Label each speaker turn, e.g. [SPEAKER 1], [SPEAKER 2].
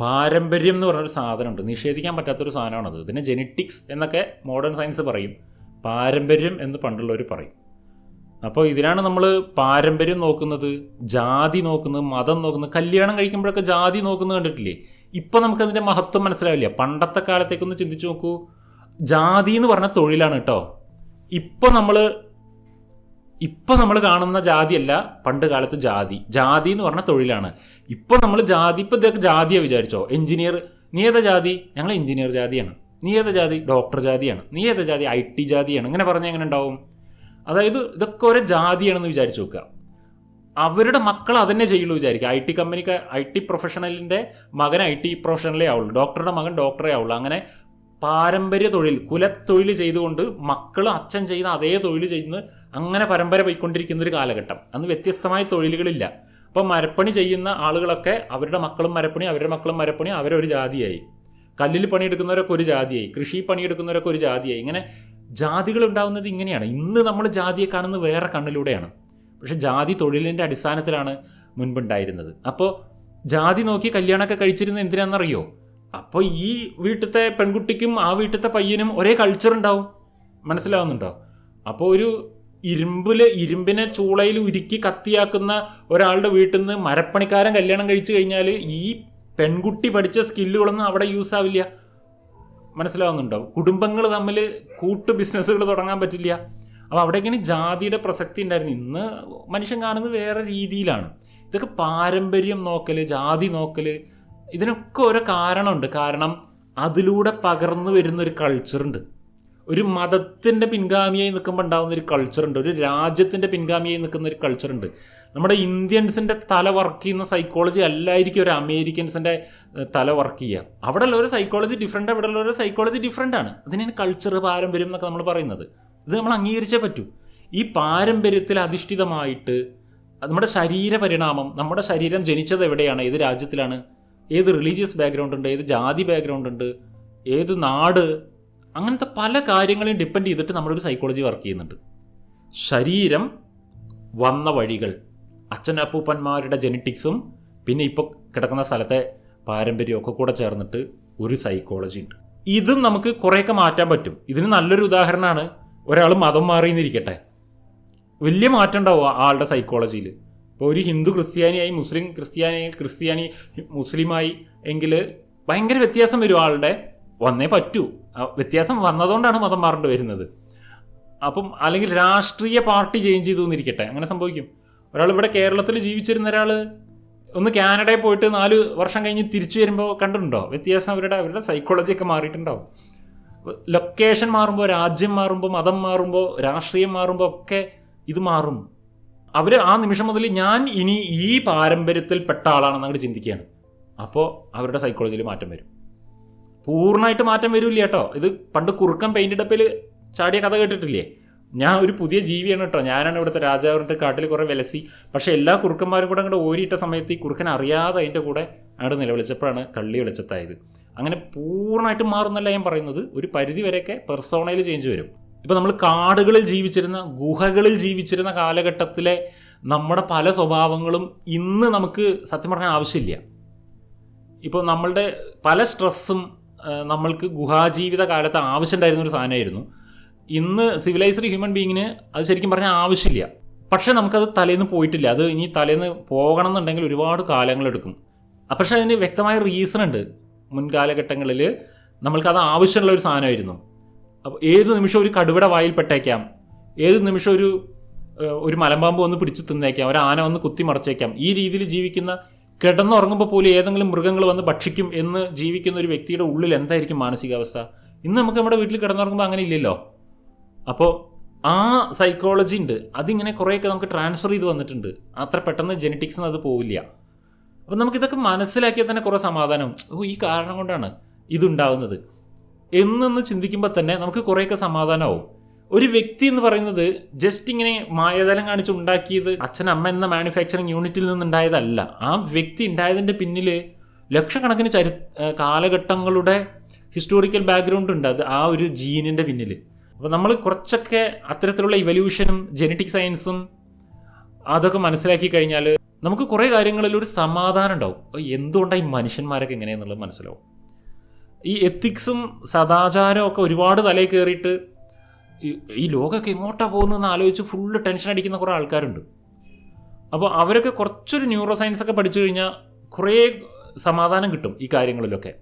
[SPEAKER 1] പാരമ്പര്യം എന്ന് പറഞ്ഞൊരു സാധനമുണ്ട്. നിഷേധിക്കാൻ പറ്റാത്തൊരു സാധനമാണത്. ഇതിനെ ജെനറ്റിക്സ് എന്നൊക്കെ മോഡേൺ സയൻസ് പറയും. പാരമ്പര്യം എന്ന് പണ്ടുള്ളവർ പറയും. അപ്പോൾ ഇതിനാണ് നമ്മൾ പാരമ്പര്യം നോക്കുന്നത് ജാതി നോക്കുന്നത് മതം നോക്കുന്നത്. കല്യാണം കഴിക്കുമ്പോഴൊക്കെ ജാതി നോക്കുന്നത് കണ്ടിട്ടില്ലേ? ഇപ്പം നമുക്കതിന്റെ മഹത്വം മനസ്സിലാവില്ല. പണ്ടത്തെ കാലത്തേക്കൊന്ന് ചിന്തിച്ച് നോക്കൂ. ജാതി എന്ന് പറഞ്ഞ തൊഴിലാണ് കേട്ടോ. ഇപ്പം നമ്മൾ ഇപ്പം നമ്മൾ കാണുന്ന ജാതിയല്ല പണ്ട് കാലത്ത് ജാതി. ജാതി എന്ന് പറഞ്ഞ തൊഴിലാണ്. ഇപ്പം നമ്മൾ ജാതി ഇപ്പം ഇതൊക്കെ ജാതിയെ വിചാരിച്ചോ? എഞ്ചിനീയർ നീ ഏതാ ജാതി? ഞങ്ങൾ എഞ്ചിനീയർ ജാതിയാണ്. നീ ഏതാ ജാതി? ഡോക്ടർ ജാതിയാണ്. നീ ഏതാ ജാതി? ഐ ടി ജാതിയാണ്. ഇങ്ങനെ പറഞ്ഞാൽ എങ്ങനെ ഉണ്ടാവും? അതായത് ഇതൊക്കെ ഒരേ ജാതിയാണെന്ന് വിചാരിച്ചു നോക്കുക അവരുടെ മക്കൾ അതന്നെ ചെയ്യുള്ളൂ വിചാരിക്കുക. ഐ ടി കമ്പനിക്ക് ഐ ടി പ്രൊഫഷണലിന്റെ മകൻ ഐ ടി പ്രൊഫഷണലേ ആവുള്ളൂ. ഡോക്ടറുടെ മകൻ ഡോക്ടറേ ആവുള്ളൂ. അങ്ങനെ പാരമ്പര്യ തൊഴിൽ കുലത്തൊഴിൽ ചെയ്തുകൊണ്ട് മക്കൾ അച്ഛൻ ചെയ്യുന്ന അതേ തൊഴിൽ ചെയ്യുന്ന അങ്ങനെ പരമ്പര പോയിക്കൊണ്ടിരിക്കുന്ന ഒരു കാലഘട്ടം. അന്ന് വ്യത്യസ്തമായ തൊഴിലുകളില്ല. അപ്പം മരപ്പണി ചെയ്യുന്ന ആളുകളൊക്കെ അവരുടെ മക്കളും മരപ്പണി അവരുടെ മക്കളും മരപ്പണി അവരൊരു ജാതിയായി. കല്ലിൽ പണിയെടുക്കുന്നവരൊക്കെ ഒരു ജാതിയായി. കൃഷി പണിയെടുക്കുന്നവരൊക്കെ ഒരു ജാതിയായി. ഇങ്ങനെ ജാതികൾ ഉണ്ടാകുന്നത് ഇങ്ങനെയാണ്. ഇന്ന് നമ്മൾ ജാതിയെ കാണുന്നത് വേറെ കണ്ണിലൂടെയാണ്. പക്ഷെ ജാതി തൊഴിലിന്റെ അടിസ്ഥാനത്തിലാണ് മുൻപുണ്ടായിരുന്നത്. അപ്പോൾ ജാതി നോക്കി കല്യാണമൊക്കെ കഴിച്ചിരുന്നത് എന്തിനാണെന്നറിയോ? അപ്പോൾ ഈ വീട്ടിലത്തെ പെൺകുട്ടിക്കും ആ വീട്ടിലത്തെ പയ്യനും ഒരേ കൾച്ചർ ഉണ്ടാവും. മനസ്സിലാവുന്നുണ്ടോ? അപ്പോൾ ഒരു ഇരുമ്പിൽ ഇരുമ്പിനെ ചൂളയിൽ ഉരുക്കി കത്തിയാക്കുന്ന ഒരാളുടെ വീട്ടിൽ നിന്ന് മരപ്പണിക്കാരൻ കല്യാണം കഴിച്ചു കഴിഞ്ഞാൽ ഈ പെൺകുട്ടി പഠിച്ച സ്കില്ലുകളൊന്നും അവിടെ യൂസ് ആവില്ല. മനസ്സിലാവുന്നുണ്ടോ? കുടുംബങ്ങൾ തമ്മിൽ കൂട്ടു ബിസിനസ്സുകൾ തുടങ്ങാൻ പറ്റില്ല. അപ്പോൾ അവിടെയൊക്കെയാണ് ജാതിയുടെ പ്രസക്തി ഉണ്ടായിരുന്നു? ഇന്ന് മനുഷ്യൻ കാണുന്നത് വേറെ രീതിയിലാണ്. ഇതൊക്കെ പാരമ്പര്യം നോക്കൽ ജാതി നോക്കൽ ഇതിനൊക്കെ ഓരോ കാരണമുണ്ട്. കാരണം അതിലൂടെ പകർന്നു വരുന്ന ഒരു കൾച്ചറുണ്ട് ഒരു മതത്തിന്റെ പിൻഗാമിയായി നിൽക്കുമ്പോൾ ഉണ്ടാകുന്ന ഒരു കൾച്ചറുണ്ട് ഒരു രാജ്യത്തിന്റെ പിൻഗാമിയായി നിൽക്കുന്ന ഒരു കൾച്ചറുണ്ട് നമ്മുടെ ഇന്ത്യൻസിന്റെ തല വർക്ക് ചെയ്യുന്ന സൈക്കോളജി അല്ലായിരിക്കും ഒരു അമേരിക്കൻസിന്റെ തല വർക്ക് ചെയ്യുക. അവിടെ ഉള്ള ഒരു സൈക്കോളജി ഡിഫറെന്റ് അവിടെ ഉള്ള ഒരു സൈക്കോളജി ഡിഫറെന്റ് ആണ്. അതിനാണ് കൾച്ചർ പാരമ്പര്യം എന്നൊക്കെ നമ്മൾ പറയുന്നത്. ഇത് നമ്മൾ അംഗീകരിച്ചേ പറ്റൂ. ഈ പാരമ്പര്യത്തിൽ അധിഷ്ഠിതമായിട്ട് നമ്മുടെ ശരീര പരിണാമം നമ്മുടെ ശരീരം ജനിച്ചത് എവിടെയാണ്? ഏത് രാജ്യത്തിലാണ്? ഏത് റിലീജിയസ് ബാക്ക്ഗ്രൗണ്ട് ഉണ്ട്? ഏത് ജാതി ബാക്ക്ഗ്രൗണ്ട് ഉണ്ട്? ഏത് നാട് അങ്ങനത്തെ പല കാര്യങ്ങളെയും ഡിപ്പെൻഡ് ചെയ്തിട്ട് നമ്മളൊരു സൈക്കോളജി വർക്ക് ചെയ്യുന്നുണ്ട്. ശരീരം വന്ന വഴികൾ അച്ഛനപ്പൂപ്പന്മാരുടെ ജെനറ്റിക്സും പിന്നെ ഇപ്പോൾ കിടക്കുന്ന സ്ഥലത്തെ പാരമ്പര്യമൊക്കെ കൂടെ ചേർന്നിട്ട് ഒരു സൈക്കോളജി ഉണ്ട്. ഇതും നമുക്ക് കുറേയൊക്കെ മാറ്റാൻ പറ്റും. ഇതിന് നല്ലൊരു ഉദാഹരണമാണ് ഒരാൾ മതം മാറിയെന്നിരിക്കട്ടെ വലിയ മാറ്റം ഉണ്ടാവും ആളുടെ സൈക്കോളജിയിൽ ഇപ്പോൾ ഒരു ഹിന്ദു ക്രിസ്ത്യാനിയായി മുസ്ലിം ക്രിസ്ത്യാനി ക്രിസ്ത്യാനി മുസ്ലിമായി എങ്കിൽ ഭയങ്കര വ്യത്യാസം വരും ആളുടെ. വന്നേ പറ്റൂ. വ്യത്യാസം വന്നതുകൊണ്ടാണ് മതം മാറേണ്ടി വരുന്നത്. അപ്പം അല്ലെങ്കിൽ രാഷ്ട്രീയ പാർട്ടി ചേഞ്ച് ചെയ്തു എന്നിരിക്കട്ടെ അങ്ങനെ സംഭവിക്കും. ഒരാൾ ഇവിടെ കേരളത്തിൽ ജീവിച്ചിരുന്ന ഒരാൾ ഒന്ന് കാനഡയിൽ പോയിട്ട് നാല് വർഷം കഴിഞ്ഞ് തിരിച്ചു വരുമ്പോൾ കണ്ടിട്ടുണ്ടോ? വ്യത്യാസം അവരുടെ അവരുടെ സൈക്കോളജി ഒക്കെ മാറിയിട്ടുണ്ടാവും. ലൊക്കേഷൻ മാറുമ്പോൾ രാജ്യം മാറുമ്പോൾ മതം മാറുമ്പോൾ രാഷ്ട്രീയം മാറുമ്പോൾ ഒക്കെ ഇത് മാറും. അവർ ആ നിമിഷം മുതൽ ഞാൻ ഇനി ഈ പാരമ്പര്യത്തിൽ പെട്ട ആളാണെന്ന് അങ്ങോട്ട് ചിന്തിക്കുകയാണ്. അപ്പോൾ അവരുടെ സൈക്കോളജിയിൽ മാറ്റം വരും. പൂർണമായിട്ട് മാറ്റം വരില്ല കേട്ടോ ഇത് പണ്ട് കുറുക്കൻ പെയിന്റ് ഡപ്പിൽ ചാടിയ കഥ കേട്ടിട്ടില്ലേ? ഞാൻ ഒരു പുതിയ ജീവിയാണ് കേട്ടോ ഞാനാണ് ഇവിടുത്തെ രാജാവിന്റെ കാട്ടിൽ കുറേ വിലസി. പക്ഷേ എല്ലാ കുറുക്കന്മാരും കൂടെ അങ്ങോട്ട് ഓരിയിട്ട സമയത്ത് ഈ കുറുക്കൻ അറിയാതെ അതിന്റെ കൂടെ അങ്ങോട്ട് നിലവിളിച്ചപ്പോഴാണ് കള്ളി വെളിച്ചത്തായത്. അങ്ങനെ പൂർണമായിട്ടും മാറുന്നല്ല ഞാൻ പറയുന്നത്. ഒരു പരിധി വരെയൊക്കെ പെർസോണയിൽ ചേഞ്ച് വരും. ഇപ്പോൾ നമ്മൾ കാടുകളിൽ ജീവിച്ചിരുന്ന ഗുഹകളിൽ ജീവിച്ചിരുന്ന കാലഘട്ടത്തിലെ നമ്മുടെ പല സ്വഭാവങ്ങളും ഇന്ന് നമുക്ക് സത്യം പറഞ്ഞാൽ ആവശ്യമില്ല. ഇപ്പോൾ നമ്മളുടെ പല സ്ട്രെസ്സും നമ്മൾക്ക് ഗുഹാജീവിത കാലത്ത് ആവശ്യമുണ്ടായിരുന്ന ഒരു സാധനമായിരുന്നു. ഇന്ന് സിവിലൈസ്ഡ് ഹ്യൂമൻ ബീങ്ങിന് അത് ശരിക്കും പറഞ്ഞാൽ ആവശ്യമില്ല. പക്ഷേ നമുക്കത് തലേന്ന് പോയിട്ടില്ല. അത് ഇനി തലേന്ന് പോകണം എന്നുണ്ടെങ്കിൽ ഒരുപാട് കാലങ്ങളെടുക്കും പക്ഷേ അതിന് വ്യക്തമായ റീസൺ ഉണ്ട്. മുൻകാലഘട്ടങ്ങളിൽ നമ്മൾക്കത് ആവശ്യമുള്ള ഒരു സാധനമായിരുന്നു. അപ്പോൾ ഏത് നിമിഷം ഒരു കടുവട വായിൽ പെട്ടേക്കാം. ഏത് നിമിഷം ഒരു ഒരു മലമ്പാമ്പ് വന്ന് പിടിച്ച് തിന്നേക്കാം. ഒരു ആന വന്ന് കുത്തി മറച്ചേക്കാം. ഈ രീതിയിൽ ജീവിക്കുന്ന കിടന്നുറങ്ങുമ്പോൾ പോലും ഏതെങ്കിലും മൃഗങ്ങൾ വന്ന് ഭക്ഷിക്കും എന്ന് ജീവിക്കുന്ന ഒരു വ്യക്തിയുടെ ഉള്ളിൽ എന്തായിരിക്കും മാനസികാവസ്ഥ? ഇന്ന് നമുക്ക് നമ്മുടെ വീട്ടിൽ കിടന്നുറങ്ങുമ്പോൾ അങ്ങനെ ഇല്ലല്ലോ. അപ്പോൾ ആ സൈക്കോളജി ഉണ്ട്. അതിങ്ങനെ കുറേയൊക്കെ നമുക്ക് ട്രാൻസ്ഫർ ചെയ്ത് വന്നിട്ടുണ്ട്. അത്ര പെട്ടെന്ന് ജെനറ്റിക്സ് അത് പോവില്ല. അപ്പം നമുക്കിതൊക്കെ മനസ്സിലാക്കിയാൽ തന്നെ കുറേ സമാധാനം. ഓ ഈ കാരണം കൊണ്ടാണ് ഇതുണ്ടാവുന്നത്. എന്നൊന്ന് ചിന്തിക്കുമ്പോൾ തന്നെ നമുക്ക് കുറേയൊക്കെ സമാധാനമാവും. ഒരു വ്യക്തി എന്ന് പറയുന്നത് ജസ്റ്റ് ഇങ്ങനെ മായാജാലം കാണിച്ച് ഉണ്ടാക്കിയത് അമ്മ എന്ന മാനുഫാക്ചറിങ് യൂണിറ്റിൽ നിന്നുണ്ടായതല്ല. ആ വ്യക്തി ഉണ്ടായതിന്റെ പിന്നിൽ ലക്ഷക്കണക്കിന് ചരി കാലഘട്ടങ്ങളുടെ ഹിസ്റ്റോറിക്കൽ ബാക്ക്ഗ്രൗണ്ട് ഉണ്ട്. അത് ആ ഒരു ജീനിന്റെ പിന്നിൽ അപ്പോൾ നമ്മൾ കുറച്ചൊക്കെ അത്തരത്തിലുള്ള ഇവല്യൂഷനും ജനറ്റിക് സയൻസും അതൊക്കെ മനസ്സിലാക്കി കഴിഞ്ഞാൽ നമുക്ക് കുറേ കാര്യങ്ങളിൽ ഒരു സമാധാനം ഉണ്ടാവും. എന്തുകൊണ്ടാണ് ഈ മനുഷ്യന്മാരൊക്കെ എങ്ങനെയെന്നുള്ളത് മനസ്സിലാവും? ഈ എത്തിക്സും സദാചാരവും ഒക്കെ ഒരുപാട് തലയിൽ കയറിയിട്ട് ഈ- ലോകമൊക്കെ ഇങ്ങോട്ടാണ് പോകുന്നതെന്ന് ആലോചിച്ച് ഫുള്ള് ടെൻഷൻ അടിക്കുന്ന കുറേ ആൾക്കാരുണ്ട്. അപ്പോൾ അവരൊക്കെ കുറച്ചൊരു ന്യൂറോ സയൻസ് ഒക്കെ പഠിച്ചു കഴിഞ്ഞാൽ കുറേ സമാധാനം കിട്ടും ഈ കാര്യങ്ങളിലൊക്കെ.